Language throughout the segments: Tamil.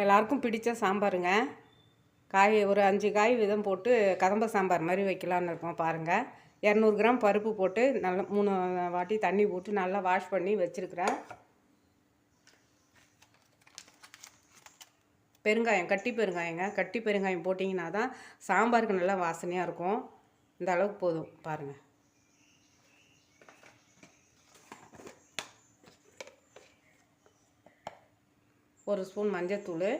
எல்லாருக்கும் பிடிச்ச சாம்பாருங்க. காய் ஒரு அஞ்சு காய் விதம் போட்டு கதம்ப சாம்பார் மாதிரி வைக்கலான்னு இருக்கோம் பாருங்கள் இரநூறு கிராம் பருப்பு போட்டு நல்லா மூணு வாட்டி தண்ணி போட்டு நல்லா வாஷ் பண்ணி வச்சுருக்கிறேன். பெருங்காயம் கட்டி பெருங்காயங்க. கட்டி பெருங்காயம் போட்டிங்கன்னா தான் சாம்பாருக்கு நல்லா வாசனையாக இருக்கும். இந்த அளவுக்கு போதும். பாருங்கள் ஒரு ஸ்பூன் மஞ்சத்தூள்.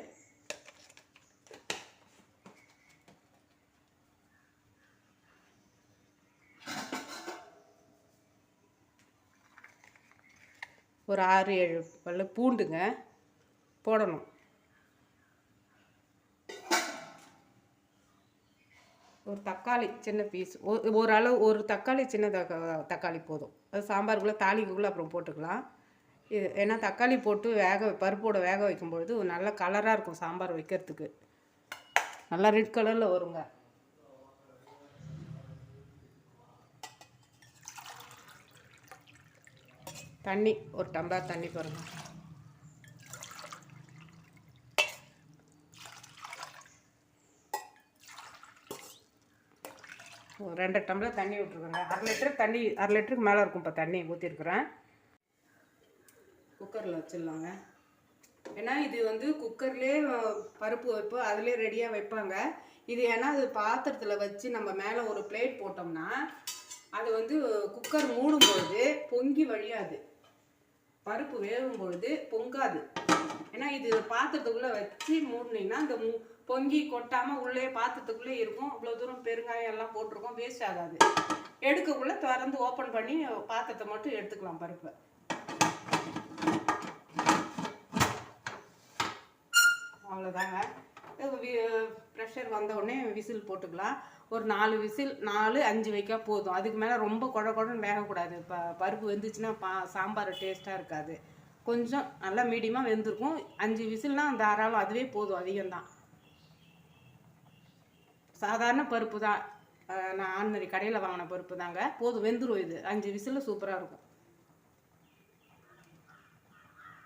ஒரு ஆறு ஏழு பல்லு பூண்டுங்க. போடணும். ஒரு தக்காளி சின்ன பீஸ் ஒரு அளவு ஒரு தக்காளி சின்ன தக்காளி போதும். அது சாம்பாருக்குள்ளே தாளிக்குள்ளே அப்புறம் போட்டுக்கலாம். இது ஏன்னா தக்காளி போட்டு வேக பருப்போட வேக வைக்கும்பொழுது நல்ல கலராக இருக்கும் சாம்பார் வைக்கிறதுக்கு. நல்லா ரெட் கலரில் வருங்க. தண்ணி ஒரு டம்ளர் தண்ணி பாருங்கள் ஒரு ரெண்டு டம்ளர் தண்ணி விட்ருக்குறேங்க அரை லிட்டர் தண்ணி அரை லிட்டருக்கு மேலே இருக்கும் இப்போ தண்ணி ஊற்றிருக்குறேன் குக்கரில் வச்சிடலாங்க. ஏன்னா இது வந்து குக்கர்லேயே பருப்பு வைப்போம் அதிலே ரெடியாக வைப்பாங்க. இது ஏன்னா அது பாத்திரத்தில் வச்சு நம்ம மேலே ஒரு பிளேட் போட்டோம்னா அது வந்து குக்கர் மூடும் பொழுது பொங்கி வழியாது. பருப்பு வேகும் பொழுது பொங்காது. ஏன்னா இது பாத்திரத்துக்குள்ளே வச்சு மூடினீங்கன்னா இந்த மு பொங்கி கொட்டாமல் உள்ளே பாத்திரத்துக்குள்ளே இருக்கும். இவ்வளோ தூரம் பெருங்காயம் எல்லாம் போட்டிருக்கோம். வேஸ்ட் ஆகாது. எடுக்கக்குள்ளே திறந்து ஓப்பன் பண்ணி பாத்திரத்தை மட்டும் எடுத்துக்கலாம் பருப்பை. அவ்வளோதாங்க. ப்ரெஷர் வந்த உடனே விசில் போட்டுக்கலாம். ஒரு நாலு விசில் நாலு அஞ்சு வைக்க போதும். அதுக்கு மேலே ரொம்ப குழ குழன்னு வேகக்கூடாது. இப்போ பருப்பு வெந்துச்சுன்னா பா சாம்பார் டேஸ்ட்டாக இருக்காது. கொஞ்சம் நல்லா மீடியமாக வெந்திருக்கும். அஞ்சு விசில்னால் தாராளம் அதுவே போதும் அதிகம்தான். சாதாரண பருப்பு தான். நான் ஆண்மரி கடையில் வாங்கின பருப்பு தாங்க. போதும் வெந்துரும் இது. அஞ்சு விசிலில் சூப்பராக இருக்கும்.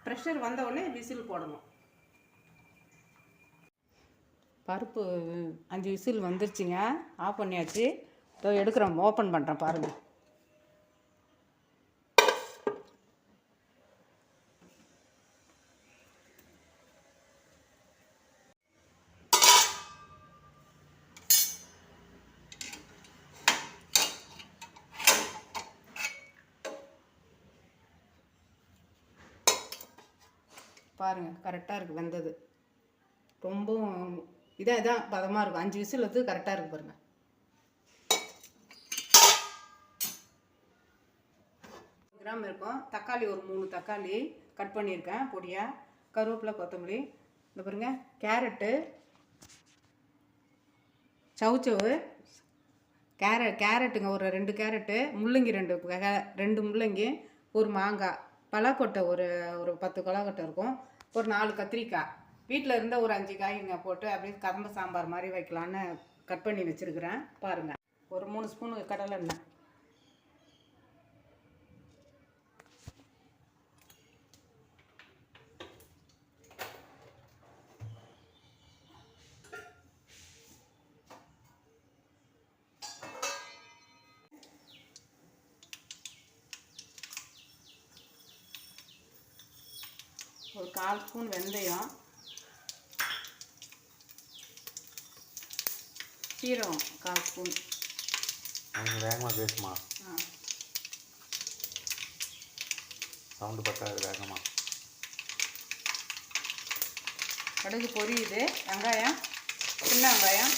ப்ரெஷர் வந்த உடனே விசில் போடணும். பருப்பு அஞ்சு விசில் வந்துருச்சுங்க. ஆஃப் பண்ணியாச்சு. இதோ எடுக்கிறோம். ஓப்பன் பண்ணுறேன் பாருங்கள் பாருங்கள் கரெக்டாக இருக்குது வெந்தது. ரொம்பவும் இதான் இதான் பதமாக இருக்கும் அஞ்சு விசில் வந்து கரெக்டாக இருக்குது பாருங்கள் கிராம் இருக்கும். தக்காளி ஒரு மூணு தக்காளி கட் பண்ணியிருக்கேன் பொடியாக கருவேப்பிலை கொத்தமல்லி. இந்த பாருங்க கேரட்டு சவுச்சவு கேரட் கேரட்டுங்க ஒரு ரெண்டு கேரட்டு முள்ளங்கி ரெண்டு கே- ரெண்டு முள்ளங்கி ஒரு மாங்காய். பலாக்கொட்டை ஒரு ஒரு பத்து கொலாக்கொட்டை இருக்கும். ஒரு நாலு கத்திரிக்காய். வீட்டில் இருந்த ஒரு அஞ்சு காய்ங்க போட்டு அப்படியே கரும்பு சாம்பார் மாதிரி வைக்கலான்னு கட் பண்ணி வச்சுருக்கிறேன். பாருங்கள் ஒரு மூணு ஸ்பூனு கடலை எண்ணெய். ஒரு கால் ஸ்பூன் வெந்தயம் சீரகம் கால் ஸ்பூன். வேகமாக பேசுமா? சவுண்டு பத்தாது வேகமாக கடுகு பொரியுது. வெங்காயம் சின்ன வெங்காயம்.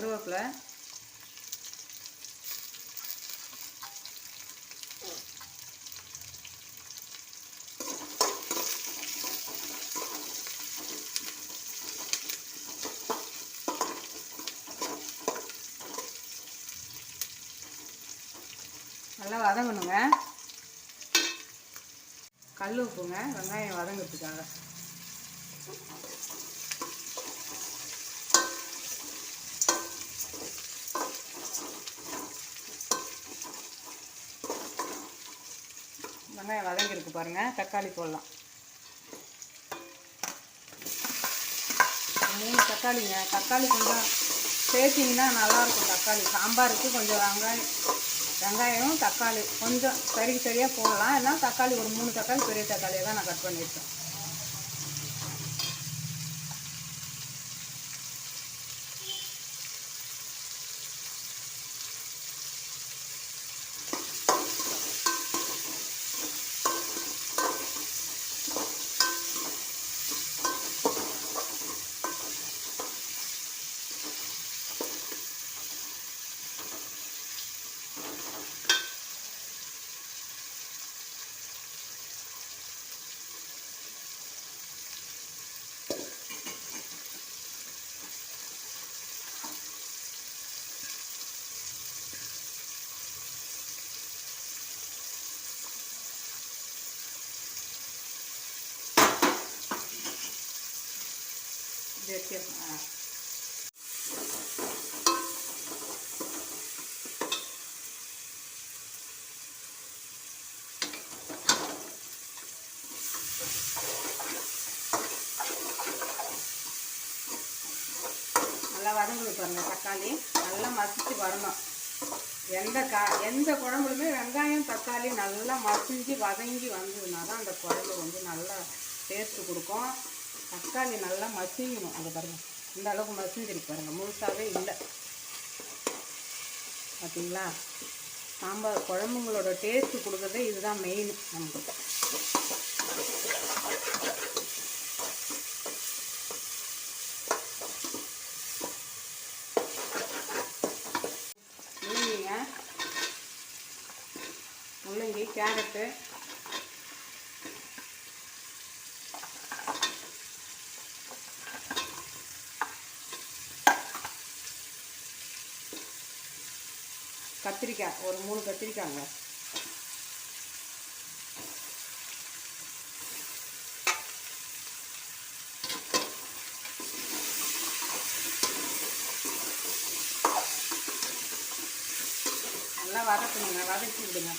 கருவேப்பிலை. நல்லா வதங்கணுங்க. கல் உப்புங்க வெங்காயம் வதங்கிறதுக்காக. வெங்காயம் வதங்கியிருக்கு பாருங்கள் தக்காளி போடலாம். மூணு தக்காளிங்க. தக்காளி கொஞ்சம் சேர்த்திங்கன்னா நல்லாயிருக்கும் தக்காளி. சாம்பாருக்கு கொஞ்சம் வெங்காயம் வெங்காயம் தக்காளி கொஞ்சம் சரி சரியாக போடலாம். ஏன்னா தக்காளி ஒரு மூணு தக்காளி பெரிய தக்காளியை தான் நான் கட் பண்ணியிருக்கேன். நல்லா வதங்குது பாருங்க தக்காளி. நல்லா மசிச்சு வரணும். எந்த கா எந்த குழம்புலுமே வெங்காயம் தக்காளி நல்லா மசிஞ்சு வதங்கி வந்ததுனா தான் அந்த குழம்பு வந்து நல்லா டேஸ்ட்டு கொடுக்கும். தக்காளி நல்லா மசியணும். அதை பாருங்கள் இந்த அளவுக்கு மசிஞ்சிருக்கு பாருங்கள் முழுசாகவே இல்லை. பார்த்தீங்களா? சாம்பார் குழம்புங்களோட டேஸ்ட்டு கொடுக்குறதே இதுதான் மெயின் நமக்கு. முள்ளங்கி கேரட்டு. கத்திரிக்காய் ஒரு மூணு கத்திரிக்காய்ங்க நல்லா வதக்கணுங்க வதக்கி விடுங்க.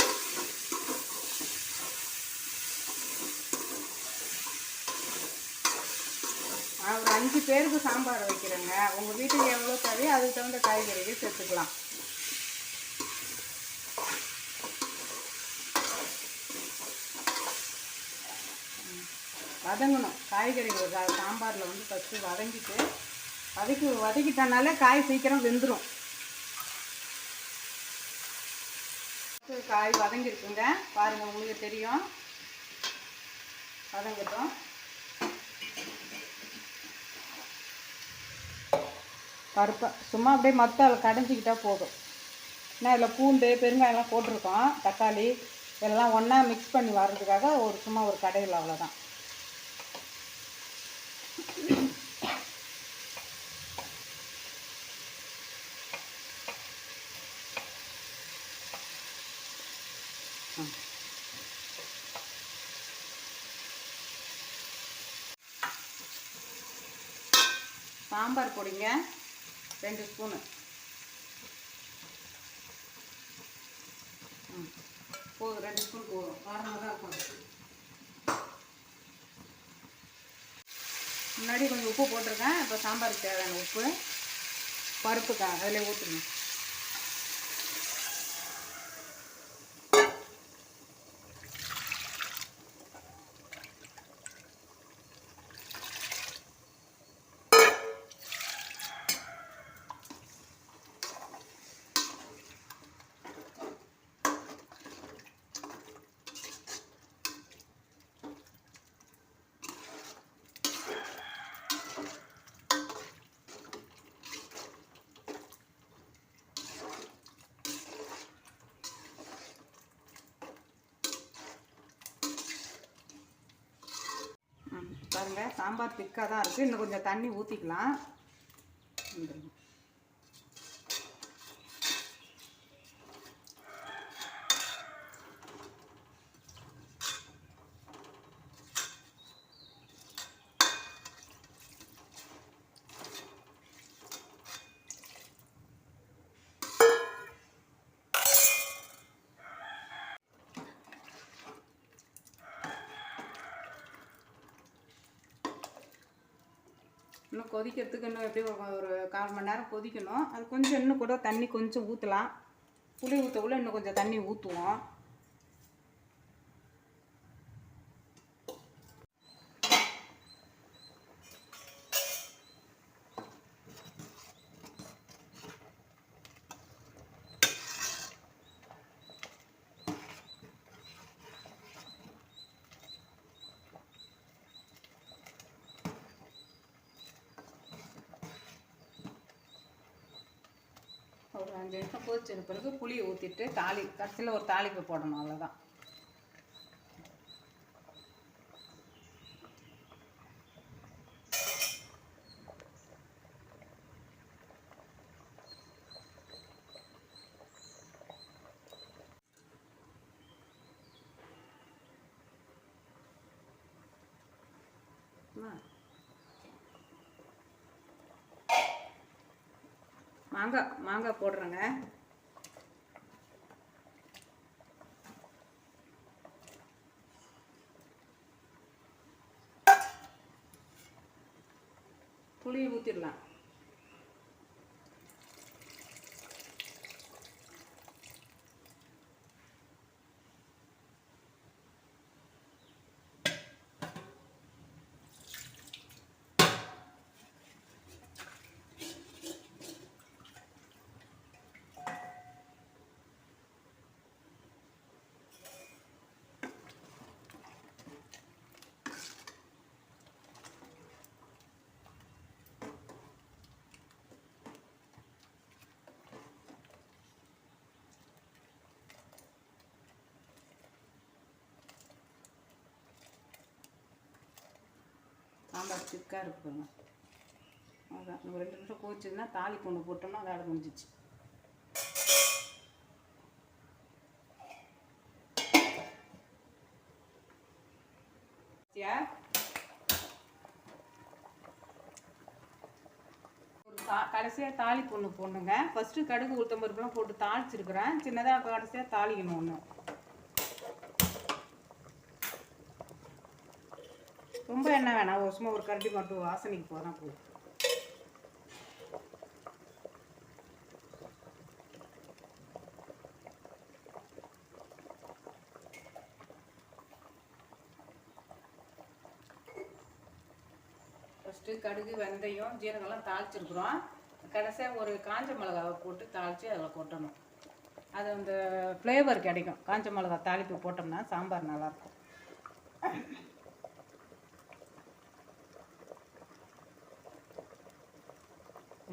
நான் ஒரு அஞ்சு பேருக்கு சாம்பார் வைக்கிறேங்க. உங்கள் வீட்டுக்கு எவ்வளோ தேவையோ அதுக்கு தகுந்த காய்கறிகள் சேர்த்துக்கலாம். வதங்கணும். காய்கறிகள் சாம்பாரில் வந்து ஃபஸ்ட்டு வதங்கிட்டு வதக்கி வதக்கிட்டனால காய் சீக்கிரம் வெந்துடும் காய் வதங்கிருக்குங்க. பாருங்கள் உங்களுக்கு தெரியும். வதங்கட்டும். பருப்பை சும்மா அப்படியே மத்தால் கடைஞ்சிக்கிட்டா போதும். ஏன்னா இதில் பூண்டு பெருங்காயம்லாம் போட்டிருக்கோம். தக்காளி இதெல்லாம் ஒன்றா மிக்ஸ் பண்ணி வர்றதுக்காக ஒரு சும்மா ஒரு கடையில் அவ்வளோதான் சாம்பார் பொடிங்க ரெண்டு ஸ்பூனு. போதும் ரெண்டு ஸ்பூன் போதும். காரமாக தான் இருக்கும். முன்னாடி கொஞ்சம் உப்பு போட்டிருக்கேன். இப்போ சாம்பாருக்கு தேவையான உப்பு பருப்புக்கா அதில் ஊற்றுங்க பாருங்கள் சாம்பார் திக்காக தான் இருக்குது இன்னும் கொஞ்சம் தண்ணி ஊற்றிக்கலாம் இன்னும் கொதிக்கிறதுக்கு இன்னும் எப்படியும் ஒரு- ஒரு கால் மணி நேரம் கொதிக்கணும். அது கொஞ்சம் இன்னும் கூட தண்ணி கொஞ்சம் ஊற்றலாம் புளி ஊற்றக்குள்ளே இன்னும் கொஞ்சம் தண்ணி ஊற்றுவோம் கொஞ்சம் அஞ்சு கொதிச்சது பிறகு புளியை ஊற்றிட்டு தாளி கடைசியில் ஒரு தாளிப்பு போடணும் அவ்வளோதான் மாங்காய் மாங்காய் போடுறேங்க. புளியை ஊற்றிடலாம் சாம்பார் திக்காக இருக்குங்க அதான். நம்ம ரெண்டு நிமிஷம் கோச்சிதுன்னா தாலி கொண்டு போட்டோம்னா அதோட முடிஞ்சிச்சு. ஒரு தா கடைசியாக தாலி பொண்ணு போடணுங்க. ஃபஸ்ட்டு கடுகு உளுத்தம்பருப்புலாம் போட்டு தாளிச்சிருக்கிறேன். சின்னதாக கடைசியாக தாளிக்கணும் ஒன்று ரொம்ப எண்ணெய் வேணாம் ஒரு சும்மா ஒரு கரண்டி மட்டும் வாசனைக்கு போதான் போதும் ஃபஸ்ட்டு கடுகு வெந்தயம் ஜீரகம்லாம் தாளிச்சிருக்கிறோம். கடைசியாக ஒரு காஞ்ச மிளகாவை போட்டு தாளித்து அதில் கொட்டணும். அது அந்த ஃப்ளேவர் கிடைக்கும். காஞ்ச மிளகா தாளிப்பு போட்டோம்னா சாம்பார் நல்லாயிருக்கும்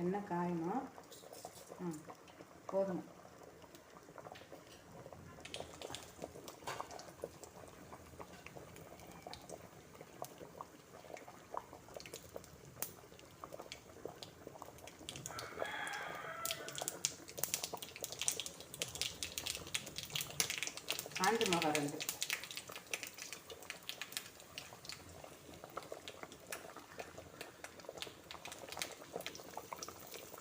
எண்ணெய் காயணும். ம் போதும் காஞ்ச மிளகா ரெண்டு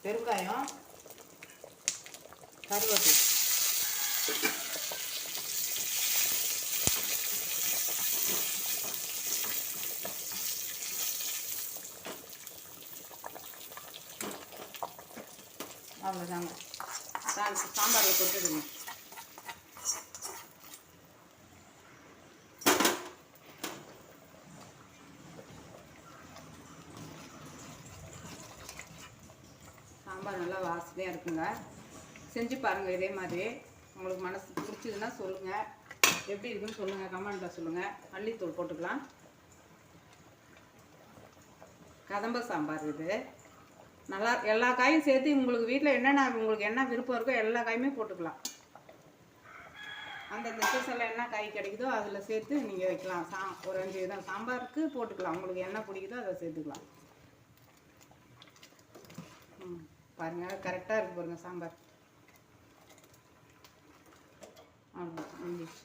பெருங்காயம் கருவேப்பிலை. அவ்வளோதாங்க சாம்பாரில் கொட்டுடுங்க சாம்பார் நல்லா வாசனையாக இருக்குங்க. செஞ்சு பாருங்கள் இதே மாதிரி. உங்களுக்கு மனசு பிடிச்சதுன்னா சொல்லுங்கள் எப்படி இருக்குன்னு சொல்லுங்கள் கமெண்ட்டில் சொல்லுங்கள் மல்லித்தூள் போட்டுக்கலாம். கதம்ப சாம்பார் இது. நல்லா எல்லா காயும் சேர்த்து உங்களுக்கு வீட்டில் என்னென்ன உங்களுக்கு என்ன விருப்பம் இருக்கோ எல்லா காயுமே போட்டுக்கலாம். அந்தந்த சீசனில் என்ன காய் கிடைக்குதோ அதில் சேர்த்து நீங்கள் வைக்கலாம். சா ஒரு அஞ்சு விதம் சாம்பாருக்கு போட்டுக்கலாம். உங்களுக்கு என்ன பிடிக்குதோ அதை சேர்த்துக்கலாம் ம் பாருங்கள் கரெக்டாக இருக்கு பாருங்கள் சாம்பார். அவ்வளோ முடிஞ்சிச்சு